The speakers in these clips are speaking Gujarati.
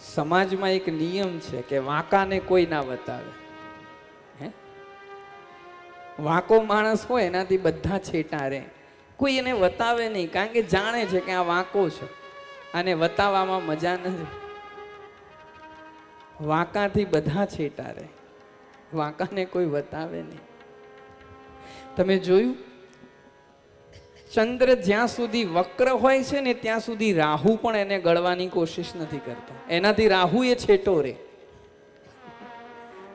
સમાજમાં એક નિયમ છે કે વાંકાને કોઈ ના બતાવે. હે? વાંકો માણસ હોય એનાથી બધા છેટા રહે. કોઈ એને બતાવે નહીં, કારણ કે જાણે છે કે આ વાંકો છે. અને બતાવવામાં મજા નથી વાંકાથી બધા છેટા રહે. વાંકાને કોઈ બતાવે નહીં. તમે જોયું? ચંદ્ર જ્યાં સુધી વક્ર હોય છે ને ત્યાં સુધી રાહુ પણ એને ગળવાની કોશિશ નથી કરતો. એનાથી રાહુ એ છેટો રે.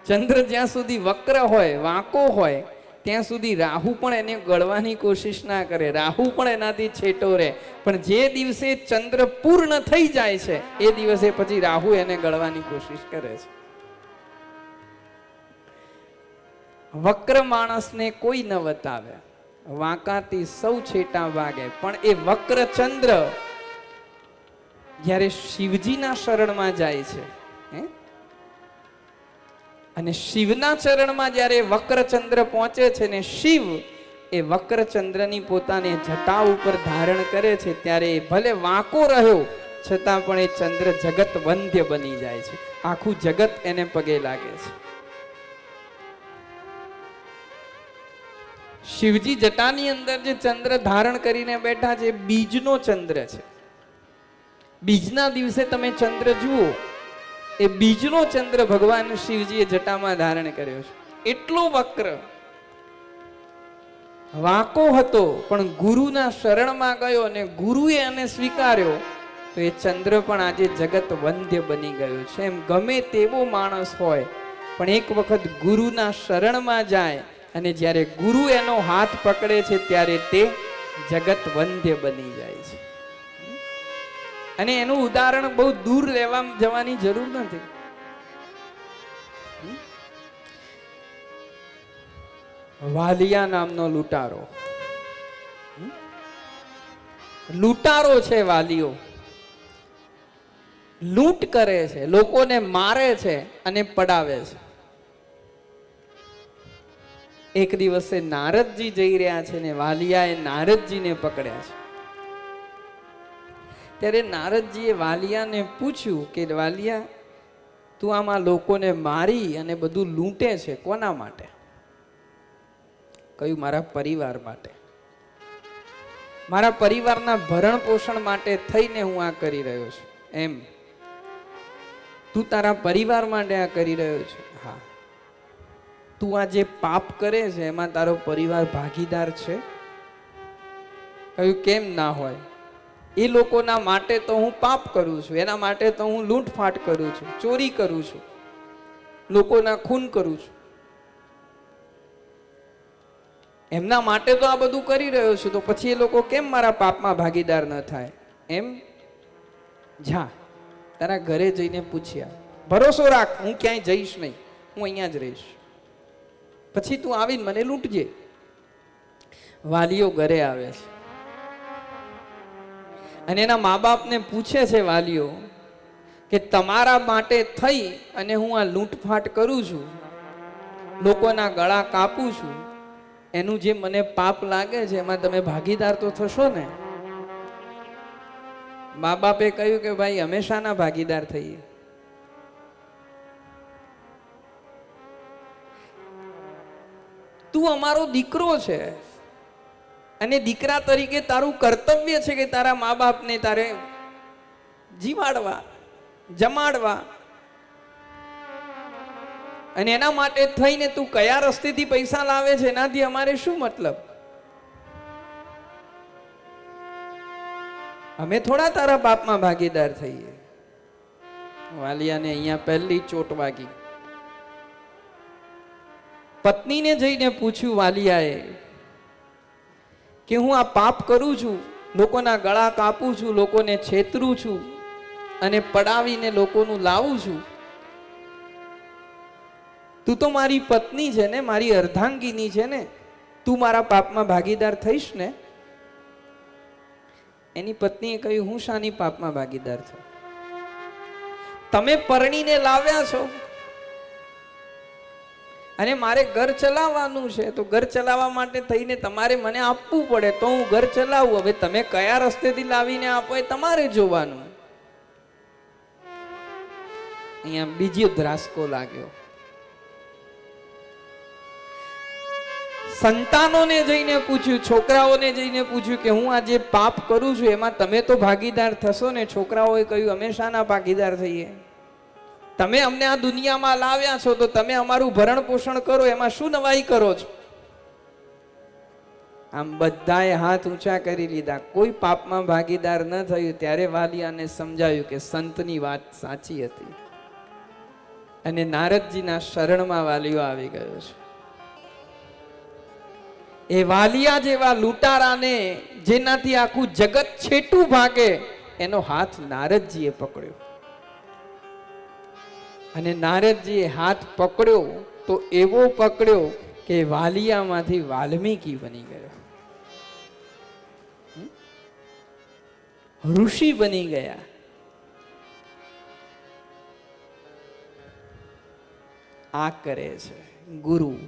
ચંદ્ર જ્યાં સુધી વક્ર હોય, વાંકો હોય, ત્યાં સુધી રાહુ પણ એને ગળવાની કોશિશ ના કરે. રાહુ પણ એનાથી છેટો રહે પણ જે દિવસે ચંદ્ર પૂર્ણ થઈ જાય છે, એ દિવસે પછી રાહુ એને ગળવાની કોશિશ કરે છે. વક્ર માણસને કોઈ ન બતાવે. વાંકાથી સૌ છેટા વાગે. પણ એ વક્ર જ્યારે શિવજીના શરણમાં જાય છે? અને શિવના ચરણમાં જ્યારે વક્રચંદ્ર પહોંચે છે ને શિવ એ વક્રચંદ્રની પોતાની જટા ઉપર ધારણ કરે છે, ત્યારે એ ભલે વાંકો રહ્યો, છતાં પણ એ ચંદ્ર જગત વંદ્ય બની જાય છે. આખું જગત એને પગે લાગે છે. શિવજી જટાની અંદર જે ચંદ્ર ધારણ કરીને બેઠા છે બીજનો ચંદ્ર છે. બીજના દિવસે તમે ચંદ્ર જુઓ, એ બીજનો ચંદ્ર ભગવાન શિવજીએ જટામાં ધારણ કર્યો છે. એટલો વક્ર. વાંકો હતો, પણ ગુરુના શરણમાં ગયો અને ગુરુએ એને સ્વીકાર્યો, તો એ ચંદ્ર પણ આજે જગત વંદ્ય બની ગયો છે. એમ ગમે તેવો માણસ હોય, પણ એક વખત ગુરુના શરણમાં જાય અને જ્યારે ગુરુ એનો હાથ પકડે છે, ત્યારે તે જગત વંદ્ય બની જાય છે. અને એનું ઉદાહરણ બહુ દૂર લેવા જવાની જરૂર નથી. વાલિયા નામનો લૂંટારો. લૂંટારો છે વાલીઓ. લૂંટ કરે છે, લોકોને મારે છે અને પડાવે છે. એક દિવસે નારદજી જઈ રહ્યા છે ને વાલિયાએ નારદજીને પકડ્યા છે. ત્યારે નારદજીએ વાલિયાને પૂછ્યું કે વાલિયા, તું આમાં લોકોને મારી અને બધું લૂંટે છે કોના માટે? કહ્યું, મારા પરિવાર માટે. મારા પરિવારના ભરણ પોષણ માટે થઈને હું આ કરી રહ્યો છું. એમ. તું તારા પરિવાર માટે આ કરી રહ્યો છે. તું આ જે પાપ કરે છે, એમાં તારો પરિવાર ભાગીદાર છે? કહ્યું, કેમ ના હોય? એ લોકોના માટે તો હું પાપ કરું છું, એના માટે તો હું લૂંટફાટ કરું છું, ચોરી કરું છું, લોકોના ખૂન કરું છું. એમના માટે તો આ બધું કરી રહ્યો છું, તો પછી એ લોકો કેમ મારા પાપમાં ભાગીદાર ન થાય? એમ? જા, તારા ઘરે જઈને પૂછ્યા, ભરોસો રાખ, હું ક્યાંય જઈશ નહીં, હું અહીંયા જ રહીશ. પછી તું આવીને મને લૂંટજે. વાલીઓ ઘરે આવે છે. અને એના મા બાપને પૂછે છે વાલીઓ કે તમારા માટે થઈ અને હું આ લૂંટફાટ કરું છું, લોકોના ગળા કાપું છું, એનું જે મને પાપ લાગે છે, એમાં તમે ભાગીદાર તો થશો ને? મા બાપે કહ્યું કે ભાઈ હંમેશાના ભાગીદાર થઈએ? તું અમારો દીકરો છે. અને દીકરા તરીકે તારું કર્તવ્ય છે કે તારા મા બાપને તારે જીવાડવા, જમાડવા. અને એના માટે થઈને તું કયા રસ્તેથી પૈસા લાવે છે એનાથી અમારે શું મતલબ? અમે થોડા તારા પાપમાં ભાગીદાર થઈએ. વાલિયાને અહીંયા પહેલી ચોટ વાગી. પત્નીને જઈને પૂછ્યું, વાલિયાએ, કે હું આ પાપ કરું છું, લોકોના ગળા કાપું છું, લોકોને છેતરું છું અને પડાવીને લોકોનું લાવું છું? તું તો મારી પત્ની છે ને, મારી અર્ધાંગીની છે ને, તું મારા પાપમાં ભાગીદાર થઈશ ને? એની પત્નીએ કહ્યું, હું શાની પાપમાં ભાગીદાર છું તમે પરણીને લાવ્યા છો? અને મારે ઘર ચલાવવાનું છે, તો ઘર ચલાવવા માટે થઈને તમારે મને આપવું પડે, તો હું ઘર ચલાવું. હવે તમે કયા રસ્તેથી લાવીને આપો એ તમારે જોવાનું. અહીંયા બીજો ધ્રાસકો લાગ્યો. સંતાનોને જઈને પૂછ્યું, છોકરાઓને જઈને પૂછ્યું કે હું આ જે પાપ કરું છું, એમાં તમે તો ભાગીદાર થશો ને? છોકરાઓએ કહ્યું, અમે શાના ભાગીદાર થઈએ. તમે અમને આ દુનિયામાં લાવ્યા છો તો તમે અમારું ભરણ પોષણ કરો, એમાં શું નવાઈ કરો છો? આમ બધાએ હાથ ઊંચા કરી લીધા. કોઈ પાપમાં ભાગીદાર ન થયું, ત્યારે વાલિયાને સમજાયું કે સંતની વાત સાચી હતી. અને નારદજીના શરણમાં વાલીઓ આવી ગયો છે. એ વાલિયા જેવા લૂંટારાને, જેનાથી આખું જગત છેટું ભાગે, એનો હાથ નારદજીએ પકડ્યો. અને નારદજીએ હાથ પકડ્યો તો એવો પકડ્યો કે વાલિયામાંથી વાલ્મીકી બની ગયો. ઋષિ બની ગયા. આ કરે છે ગુરુ.